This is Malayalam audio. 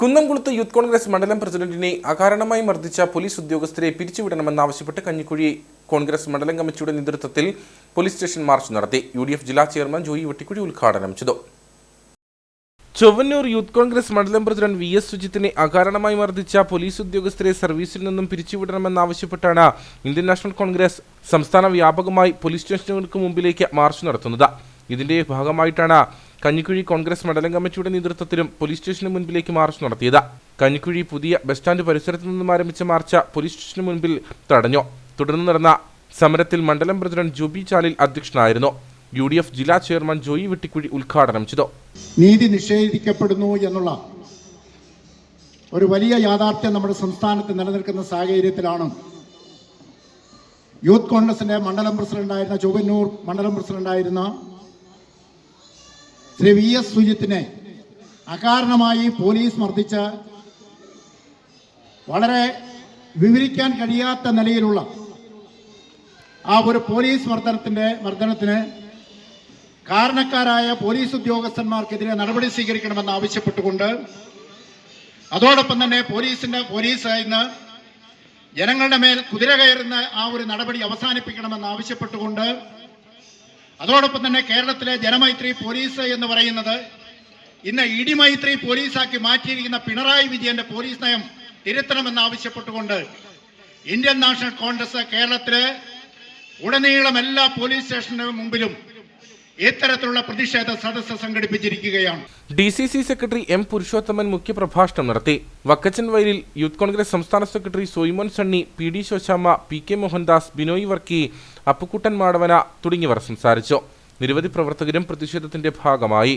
കുന്നംകുളത്ത് യൂത്ത് കോൺഗ്രസ് മണ്ഡലം പ്രസിഡന്റിനെ അകാരണമായി മർദ്ദിച്ച പോലീസ് ഉദ്യോഗസ്ഥരെ പിരിച്ചുവിടണമെന്നാവശ്യപ്പെട്ട് കഞ്ഞിക്കുഴി കോൺഗ്രസ് മണ്ഡലം കമ്മിറ്റിയുടെ നേതൃത്വത്തിൽ പോലീസ് സ്റ്റേഷൻ മാർച്ച് നടത്തി. യു ജില്ലാ ചെയർമാൻ ജോയി വെട്ടിക്കുഴി ഉദ്ഘാടനം ചെയ്തു. ചൊവ്വന്നൂർ യൂത്ത് കോൺഗ്രസ് മണ്ഡലം പ്രസിഡന്റ് വി എസ് സുജിത്തിനെ അകാരണമായി മർദ്ദിച്ച പോലീസ് ഉദ്യോഗസ്ഥരെ സർവീസിൽ നിന്നും പിരിച്ചുവിടണമെന്നാവശ്യപ്പെട്ടാണ് ഇന്ത്യൻ നാഷണൽ കോൺഗ്രസ് സംസ്ഥാന വ്യാപകമായി പോലീസ് സ്റ്റേഷനുകൾക്ക് മുമ്പിലേക്ക് മാർച്ച് നടത്തുന്നത്. ഇതിന്റെ ഭാഗമായിട്ടാണ് കഞ്ഞിക്കുഴി കോൺഗ്രസ് മണ്ഡലം കമ്മിറ്റിയുടെ നേതൃത്വത്തിലും പോലീസ് സ്റ്റേഷന് മുൻപിലേക്ക് മാർച്ച് നടത്തിയത്. കഞ്ഞിക്കുഴി പുതിയ ബസ് സ്റ്റാൻഡ് പരിസരത്ത് നിന്നും ആരംഭിച്ച മാർച്ച് പോലീസ് സ്റ്റേഷന് മുൻപിൽ തടഞ്ഞു. തുടർന്ന് നടന്ന സമരത്തിൽ മണ്ഡലം പ്രസിഡന്റ് ജൂബി ചാലിൽ അധ്യക്ഷനായിരുന്നു. യു ഡി എഫ് ജില്ലാ ചെയർമാൻ ജോയി വെട്ടിക്കുഴി ഉദ്ഘാടനം ചെയ്തു. നീതി നിഷേധിക്കപ്പെടുന്നു എന്നുള്ള ഒരു വലിയ യാഥാർത്ഥ്യം നമ്മുടെ സംസ്ഥാനത്ത് നിലനിൽക്കുന്ന സാഹചര്യത്തിലാണ്. യൂത്ത് കോൺഗ്രസിന്റെ മണ്ഡലം പ്രസിഡന്റായിരുന്ന ചൊവ്വന്നൂർ മണ്ഡലം പ്രസിഡന്റായിരുന്ന ശ്രീ വി എസ് സുജിത്തിനെ അകാരണമായി പോലീസ് മർദ്ദിച്ച് വളരെ വിവരിക്കാൻ കഴിയാത്ത നിലയിലുള്ള ആ ഒരു പോലീസ് മർദ്ദനത്തിന്റെ മർദ്ദനത്തിന് കാരണക്കാരായ പോലീസ് ഉദ്യോഗസ്ഥന്മാർക്കെതിരെ നടപടി സ്വീകരിക്കണമെന്ന് ആവശ്യപ്പെട്ടുകൊണ്ട് അതോടൊപ്പം തന്നെ പോലീസിന്റെ പോലീസ് ഇന്ന് ജനങ്ങളുടെ മേൽ കുതിര കയറുന്ന ആ ഒരു നടപടി അവസാനിപ്പിക്കണമെന്ന് ആവശ്യപ്പെട്ടുകൊണ്ട് അതോടൊപ്പം തന്നെ കേരളത്തിലെ ജനമൈത്രി പോലീസ് എന്ന് പറയുന്നത് ഇന്ന് ഇടിമൈത്രി പോലീസാക്കി മാറ്റിയിരിക്കുന്ന പിണറായി വിജയന്റെ പോലീസ് നയം തിരുത്തണമെന്ന് ആവശ്യപ്പെട്ടുകൊണ്ട് ഇന്ത്യൻ നാഷണൽ കോൺഗ്രസ് കേരളത്തിലെ ഉടനീളം എല്ലാ പോലീസ് സ്റ്റേഷന്റെ മുമ്പിലും ഇത്തരത്തിലുള്ള പ്രതിഷേധ സദസ്സ് സംഘടിപ്പിച്ചിരിക്കുകയാണ്. D C C secretary M Purushothaman മുഖ്യപ്രഭാഷണം നടത്തി. വക്കച്ചൻ വയലിൽ യൂത്ത് കോൺഗ്രസ് സംസ്ഥാന secretary Soymon Sunny P D Shoshamma P K Mohandas Binoy Varkey Appukuttan Madavana തുടങ്ങിയവർ സംസാരിച്ചു. നിരവധി പ്രവർത്തകരും പ്രതിഷേധത്തിന്റെ ഭാഗമായി.